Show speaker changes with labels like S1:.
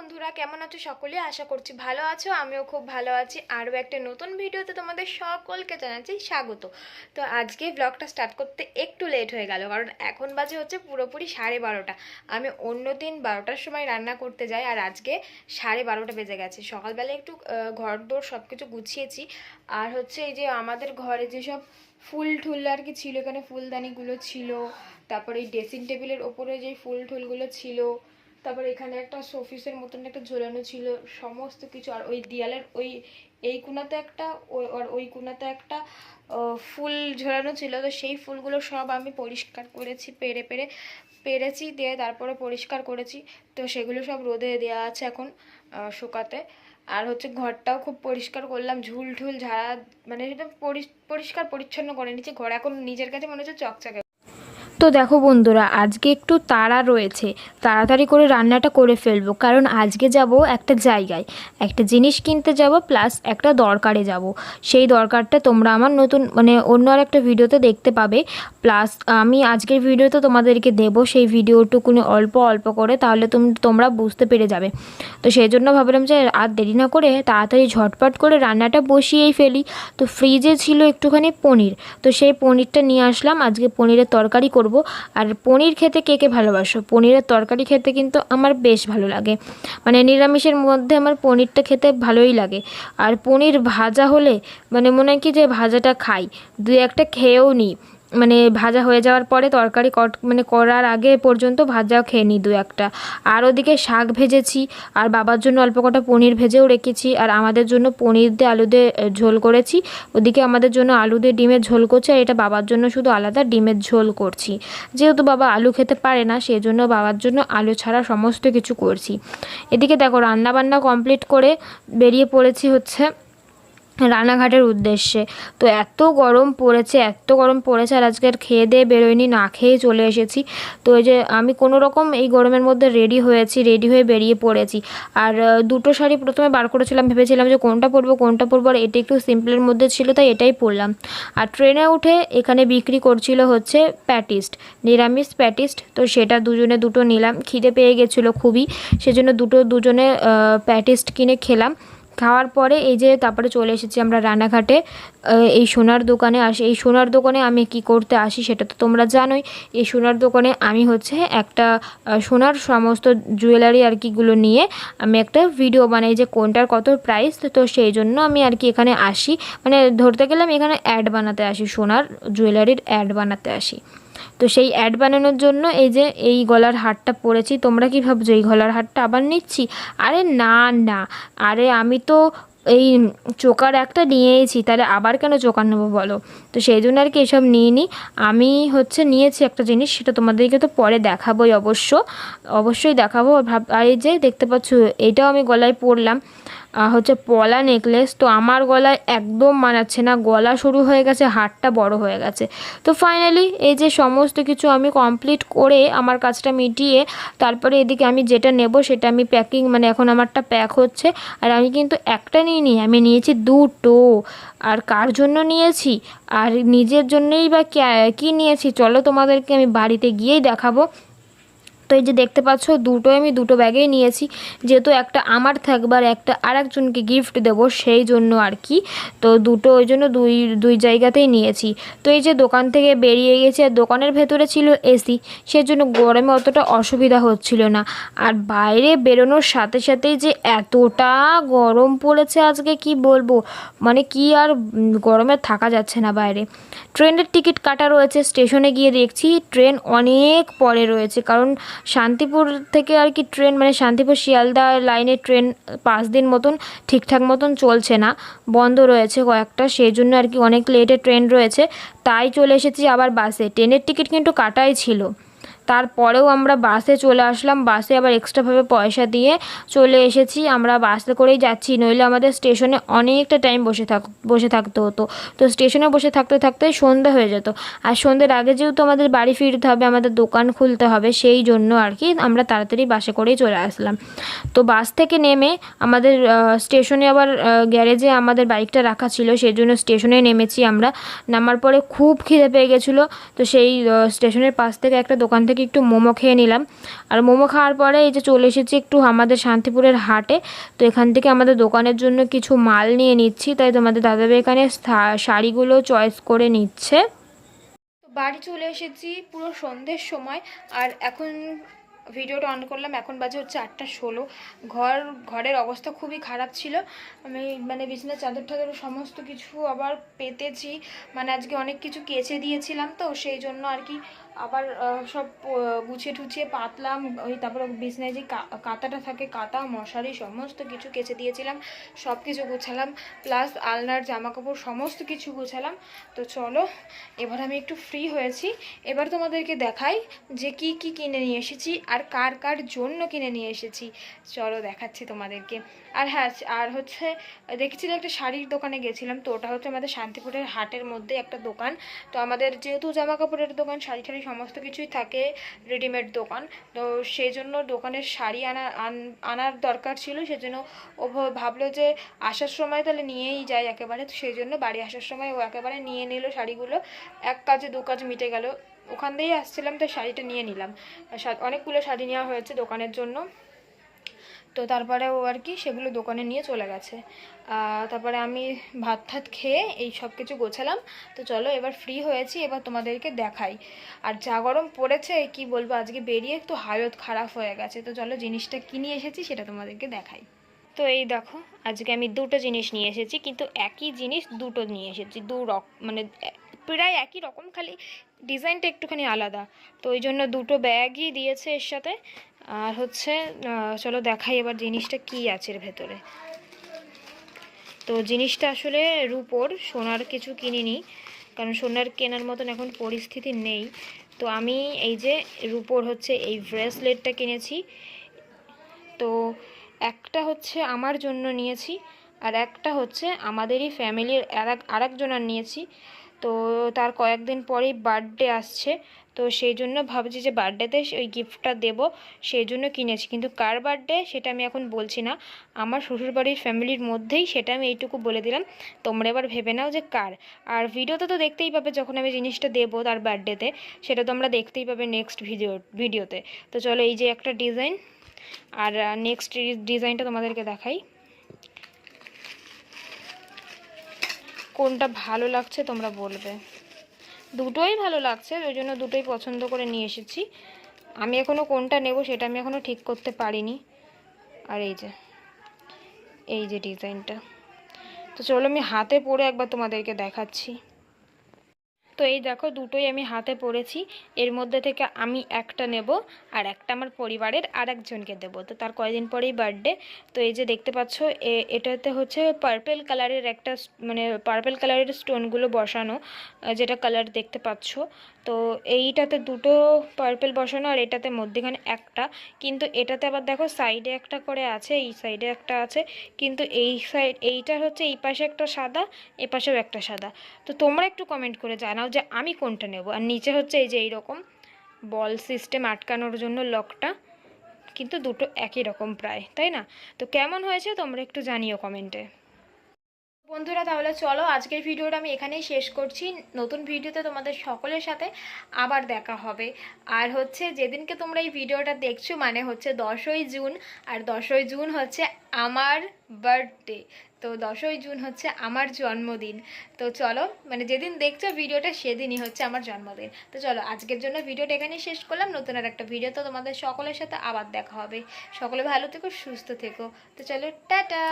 S1: বন্ধুরা, কেমন আছো সকলে? আশা করছি ভালো আছো, আমিও খুব ভালো আছি। আরও একটা নতুন ভিডিওতে তোমাদের সকলকে জানাচ্ছি স্বাগত। তো আজকে ব্লগটা স্টার্ট করতে একটু লেট হয়ে গেল, কারণ এখন বাজে হচ্ছে পুরোপুরি সাড়ে বারোটা। আমি অন্য দিন বারোটার সময় রান্না করতে যাই, আর আজকে সাড়ে বারোটা বেজে গেছে। সকালবেলা একটু ঘর দোর সব কিছু গুছিয়েছি। আর হচ্ছে এই যে আমাদের ঘরে যেসব ফুল ঠুল আর কি ছিল, এখানে ফুলদানিগুলো ছিল, তারপরে এই ড্রেসিং টেবিলের ওপরে যে ফুল ঠুলগুলো ছিল তারপরে এখানে একটা শোপিসের মতন একটা ঝোলানো ছিল, সমস্ত কিছু। আর ওই দেয়ালের ওই, এই কোনাতে একটা আর ওই কোনাতে একটা ফুল ঝোলানো ছিল। তো সেই ফুলগুলো সব আমি পরিষ্কার করেছি, পেরে পেরে, পেরেছি দিয়ে তারপরে পরিষ্কার করেছি। তো সেগুলো সব রোদে দেওয়া আছে এখন শুকাতে। আর হচ্ছে ঘরটাও খুব পরিষ্কার করলাম ঝুল ঠুল ঝাড়া মানে একদম পরিষ্কার পরিচ্ছন্ন করে নিচ্ছি। ঘর এখন নিজের কাছে মনে হচ্ছে চকচকে।
S2: তো দেখো বন্ধুরা, আজকে একটু তাড়া রয়েছে। তাড়াতাড়ি করে রান্নাটা করে ফেলব, কারণ আজকে যাব একটা জায়গায়। একটা জিনিস কিনতে যাব, প্লাস একটা দরকারে যাব। সেই দরকারটা তোমরা আমার নতুন মানে অন্য আর একটা ভিডিওতে দেখতে পাবে। প্লাস আমি আজকের ভিডিওতে তোমাদেরকে দেব সেই ভিডিওটুকুনি অল্প অল্প করে, তাহলে তুমি, তোমরা বুঝতে পেরে যাবে। তো সেই জন্য ভাবলাম যে আর দেরি না করে তাড়াতাড়ি ঝটপট করে রান্নাটা বসিয়েই ফেলি। তো ফ্রিজে ছিল একটুখানি পনির, তো সেই পনিরটা নিয়ে আসলাম। আজকে পনিরের তরকারি করব আর পনির খেতে কে কে ভালোবাসো? পনিরের তরকারি খেতে কিন্তু আমার বেশ ভালো লাগে। মানে নিরামিষের মধ্যে আমার পনিরটা খেতে ভালোই লাগে। আর পনির ভাজা হলে মানে মনে হয় কি যে ভাজাটা খাই। দু একটা খেয়েও নিই। মানে ভাজা হয়ে যাওয়ার পরে তরকারি কট মানে করার আগে পর্যন্ত ভাজাও খেয়ে নিই দু একটা। আর ওদিকে শাক ভেজেছি, আর বাবার জন্য অল্প কটা পনির ভেজেও রেখেছি, আর আমাদের জন্য পনির দিয়ে আলু দিয়ে ঝোল করেছি। ওদিকে আমাদের জন্য আলু দিয়ে ডিমের ঝোল করছি, আর এটা বাবার জন্য শুধু আলাদা ডিমের ঝোল করছি। যেহেতু বাবা আলু খেতে পারে না সেই জন্য বাবার জন্য আলু ছাড়া সমস্ত কিছু করছি। এদিকে দেখো রান্না বান্না কমপ্লিট করে বেরিয়ে পড়েছি হচ্ছে রানাঘাটের উদ্দেশ্যে। তো এত গরম পড়েছে, এত গরম পড়েছে আর আজকে আর খেয়ে দিয়ে বেরোয়নি, না খেয়ে চলে এসেছি। তো এই যে আমি কোনো রকম এই গরমের মধ্যে রেডি হয়েছি রেডি হয়ে বেরিয়ে পড়েছি। আর দুটো শাড়ি প্রথমে বার করেছিলাম, ভেবেছিলাম যে কোনটা পরবো কোনটা পরবো, আর এটা একটু সিম্পলের মধ্যে ছিল, তাই এটাই পরলাম। আর ট্রেনে উঠে এখানে বিক্রি করছিল হচ্ছে প্যাটিস্ট নিরামিষ প্যাটিস্ট তো সেটা দুজনে দুটো নিলাম, খিদে পেয়ে গেছিল খুবই। সেজন্য দুটো দুজনে প্যাটিস্ট কিনে খেলাম। খাওয়ার পরে এই যে তারপরে চলে এসেছি আমরা রানাঘাটে এই সোনার দোকানে আসি। এই সোনার দোকানে আমি কি করতে আসি সেটা তো তোমরা জানোই। এই সোনার দোকানে আমি হচ্ছে একটা সোনার সমস্ত জুয়েলারি আর কিগুলো নিয়ে আমি একটা ভিডিও বানাই যে কোনটার কত প্রাইস তো সেই জন্য আমি আর কি এখানে আসি। মানে ধরতে গেলে আমি এখানে অ্যাড বানাতে আসি, সোনার জুয়েলারির অ্যাড বানাতে আসি। তো সেই অ্যাড বানানোর জন্য এই যে এই গলার হারটা পরেছি, তোমরা কি ভাবছ এই গলার হারটা আবার নিচ্ছি? আরে না না। আরে আমি তো এই চোকার একটা নিয়েছি, তাহলে আবার কেন চোকার নেব বলো? তো সেই জন্য আর কি এসব নিয়ে নিই আমি হচ্ছে নিয়েছি একটা জিনিস, সেটা তোমাদেরকে তো পরে দেখাবোই অবশ্য। অবশ্যই দেখাবো। আর এই যে দেখতে পাচ্ছ, এটাও আমি গলায় পরলাম। হচ্ছে পলা নেকলেস তো আমার গলায় একদম মানাচ্ছে না। গলা শুরু হয়ে গেছে, হাতটা বড় হয়ে গেছে। তো ফাইনালি এই যে সমস্ত কিছু আমি কমপ্লিট করে আমার কাজটা মিটিয়ে তারপরে এদিকে আমি যেটা নেব সেটা আমি প্যাকিং মানে এখন আমারটা প্যাক হচ্ছে। আর আমি কিন্তু একটা নিয়ে নিই আমি নিয়েছি দুটো। আর কার জন্য নিয়েছি? আর নিজের জন্যই বা কী নিয়েছি? চলো তোমাদেরকে আমি বাড়িতে গিয়েই দেখাবো। তো এই যে দেখতে পাচ্ছ, দুটোই আমি দুটো ব্যাগেই নিয়েছি। যেহেতু একটা আমার থাকবার একটা আর একজনকে গিফট দেবো, সেই জন্য আর কি। তো দুটো ওই জন্য দুই দুই জায়গাতেই নিয়েছি। তো এই যে দোকান থেকে বেরিয়ে গেছে, আর দোকানের ভেতরে ছিল এসি, সেজন্য গরমে অতটা অসুবিধা হচ্ছিল না। আর বাইরে বেরোনোর সাথে সাথেই যে এতটা গরম পড়েছে আজকে, কি বলব? মানে কি আর গরমে থাকা যাচ্ছে না বাইরে। ট্রেনের টিকিট কাটা রয়েছে, স্টেশনে গিয়ে দেখছি, ট্রেন অনেক পরে রয়েছে। কারণ শান্তিপুর থেকে আর কি ট্রেন মানে শান্তিপুর শিয়ালদা লাইনের ট্রেন পাঁচ দিন মতন ঠিকঠাক মতন চলছে না, বন্ধ রয়েছে কয়েকটা, সেই জন্য আর কি অনেক লেটে ট্রেন রয়েছে। তাই চলে এসেছি আবার বাসে ট্রেনের টিকিট কিন্তু কাটাই ছিল। তারপরেও আমরা বাসে চলে আসলাম। বাসে আবার এক্সট্রাভাবে পয়সা দিয়ে চলে এসেছি। আমরা বাসে করেই যাচ্ছি। নইলে আমাদের স্টেশনে অনেকটা টাইম বসে থাক, বসে থাকতে হতো। তো স্টেশনে বসে থাকতে থাকতে সন্ধ্যা হয়ে যেত। আর সন্ধ্যের আগে যেহেতু আমাদের বাড়ি ফিরতে হবে, আমাদের দোকান খুলতে হবে, সেই জন্য আর কি আমরা তাড়াতাড়ি বাসে করেই চলে আসলাম। তো বাস থেকে নেমে আমাদের স্টেশনে আবার গ্যারেজে আমাদের বাইকটা রাখা ছিল। সেই জন্য স্টেশনে নেমেছি আমরা। নামার পরে খুব খিদে পেয়ে গেছিল। তো সেই স্টেশনের পাশ থেকে একটা দোকান থেকে
S3: থেকে একটু মোমো খেয়ে নিলাম। আর মোমো খাওয়ার পরে এই যে চলে এসেছি একটু আমাদের শান্তিপুরের হাটে। তো এখান থেকে আমাদের দোকানের জন্য কিছু মাল নিয়ে নিচ্ছি। তাই তোমাদের দাদাভাই এখানে শাড়িগুলো চয়েস করে নিচ্ছে।
S2: বাড়ি চলে এসেছি পুরো সন্ধ্যের সময়। আর এখন ভিডিওটা অন করলাম। এখন বাজে হচ্ছে আটটা ষোলো। ঘর, ঘরের অবস্থা খুবই খারাপ ছিল। আমি মানে বিছানার চাদর টাদর সমস্ত কিছু আবার পেতেছি। মানে আজকে অনেক কিছু কেচে দিয়েছিলাম তো, সেই জন্য আর কি আবার সব গুছিয়ে টুছিয়ে পাতলাম, ওই তারপর বিছনায় যে কা- কাঁথাটা থাকে, কাঁথা, মশারি, সমস্ত কিছু কেচে দিয়েছিলাম সব কিছু গুছালাম, প্লাস আলনার জামা কাপড় সমস্ত কিছু গুছালাম। তো চলো, এবার আমি একটু ফ্রি হয়েছি। এবার তোমাদেরকে দেখাই যে কি কি কিনে নিয়ে এসেছি আর কার কার জন্য কিনে নিয়ে এসেছি। চলো দেখাচ্ছি তোমাদেরকে। আর হ্যাঁ আর হচ্ছে, দেখেছিলে একটা শাড়ির দোকানে গেছিলাম, তো ওটা হচ্ছে আমাদের শান্তিপুরের হাটের মধ্যে একটা দোকান। তো আমাদের যেহেতু জামা কাপড়ের দোকান শাড়ি টাড়ি সমস্ত কিছুই থাকে রেডিমেড দোকান। তো সেই জন্য দোকানের শাড়ি আনা, আন- আনার দরকার ছিল, সেজন্য ও ভাবলো যে আসার সময় তাহলে নিয়েই যায় একেবারে। তো সেই জন্য বাড়ি আসার সময় ও একেবারে নিয়ে নিল শাড়িগুলো। এক কাজে, দু কাজ মিটে গেল। ওখান দিয়েই আসছিলাম তো শাড়িটা নিয়ে নিলাম। অনেকগুলো শাড়ি নেওয়া হয়েছে দোকানের জন্য। তো তারপরে ও আর কি সেগুলো দোকানে নিয়ে চলে গেছে। তারপরে আমি ভাত ঠাত খেয়ে এই সব কিছু গোছালাম। তো চলো এবার ফ্রি হয়েছি, এবার তোমাদেরকে দেখাই। আর যা গরম পড়েছে, কি বলব, আজকে বেরিয়ে একটু হালত খারাপ হয়ে গেছে। তো চলো জিনিসটা কি নিয়ে এসেছি সেটা তোমাদেরকে দেখাই। তো এই দেখো, আজকে আমি দুটো জিনিস নিয়ে এসেছি, কিন্তু একই জিনিস দুটো নিয়ে এসেছি, দু রক মানে প্রায় একই রকম, খালি ডিজাইনটা একটুখানি আলাদা। তো ওই জন্য দুটো ব্যাগই দিয়েছে এর সাথে। আর হচ্ছে চলো দেখাই এবার জিনিসটা কি আছে এর ভেতরে। তো জিনিসটা আসলে রূপোর, সোনার কিছু কিনিনি, কারণ সোনার কেনার মতন এখন পরিস্থিতি নেই। তো আমি এই যে রূপোর হচ্ছে এই ব্রেসলেটটা কিনেছি, তো একটা হচ্ছে আমার জন্য নিয়েছি, আর একটা হচ্ছে আমাদেরই ফ্যামিলির আর এক, আরেকজনের নিয়েছি। তো তার কয়েকদিন পরেই বার্থডে আসছে। তো সেই জন্য ভাবছি যে বার্থডেতে ওই গিফটটা দেব, সেই জন্য কিনেছি। কিন্তু কার বার্থডে সেটা আমি এখন বলছি না। আমার শ্বশুরবাড়ির ফ্যামিলির মধ্যেই সেটা আমি এইটুকু বলে দিলাম। তোমরা এবার ভেবে নাও যে কার। আর ভিডিওতে তো দেখতেই পাবে যখন আমি জিনিসটা দেবো তার বার্থডেতে সেটা তোমরা দেখতেই পাবে নেক্সট ভিডিও ভিডিওতে তো। চলো এই যে একটা ডিজাইন আর নেক্সট ডিজাইনটা তোমাদেরকে দেখাই। কোনটা ভালো লাগছে তোমরা বলবে। দুটোই ভালো লাগছে, ওই জন্য দুটোই পছন্দ করে নিয়ে এসেছি। আমি এখনও কোনটা নেব সেটা আমি এখনও ঠিক করতে পারিনি। আর এই যে এই যে ডিজাইনটা। তো চলো আমি হাতে পরে একবার তোমাদেরকে দেখাচ্ছি। তো এই দেখো দুটোই আমি হাতে পড়েছি। এর মধ্যে থেকে আমি একটা নেব আর একটা আমার পরিবারের আর একজনকে দেবো। তো তার কয়েকদিন পরেই বার্থডে তো এই যে দেখতে পাচ্ছ এটাতে হচ্ছে পার্পেল কালারের একটা মানে পার্পেল কালারের স্টোনগুলো বসানো যেটা কালার দেখতে পাচ্ছ। তো এইটাতে দুটো পার্পেল বসানো আর এটাতে মধ্যেখানে একটা। কিন্তু এটাতে আবার দেখো সাইডে একটা করে আছে, এই সাইডে একটা আছে। কিন্তু এই সাইড এইটা হচ্ছে এই পাশে একটা সাদা, এ পাশেও একটা সাদা। তো তোমরা একটু কমেন্ট করে জানাও যে আমি কোনটা নেব। আর নিচে হচ্ছে এই যে এইরকম বল সিস্টেম আটকানোর জন্য লকটা কিন্তু দুটো একই রকম প্রায়, তাই না? তো কেমন হয়েছে তোমরা একটু জানিও কমেন্টে বন্ধুরা, তাহলে চলো আজকের ভিডিওটা আমি এখানেই শেষ করছি। নতুন ভিডিওতে তোমাদের সকলের সাথে আবার দেখা হবে। আর হচ্ছে, যেদিনকে তোমরা এই ভিডিওটা দেখছ মানে হচ্ছে দশই জুন, আর দশই জুন হচ্ছে আমার বার্থডে তো দশই জুন হচ্ছে আমার জন্মদিন। তো চলো মানে যেদিন দেখছ ভিডিওটা, সেদিনই হচ্ছে আমার জন্মদিন। তো চলো, আজকের জন্য ভিডিওটা এখানেই শেষ করলাম। নতুন আর একটা ভিডিও তো তোমাদের সকলের সাথে আবার দেখা হবে। সকলে ভালো থেকো, সুস্থ থেকো। তো চলো, টাটা!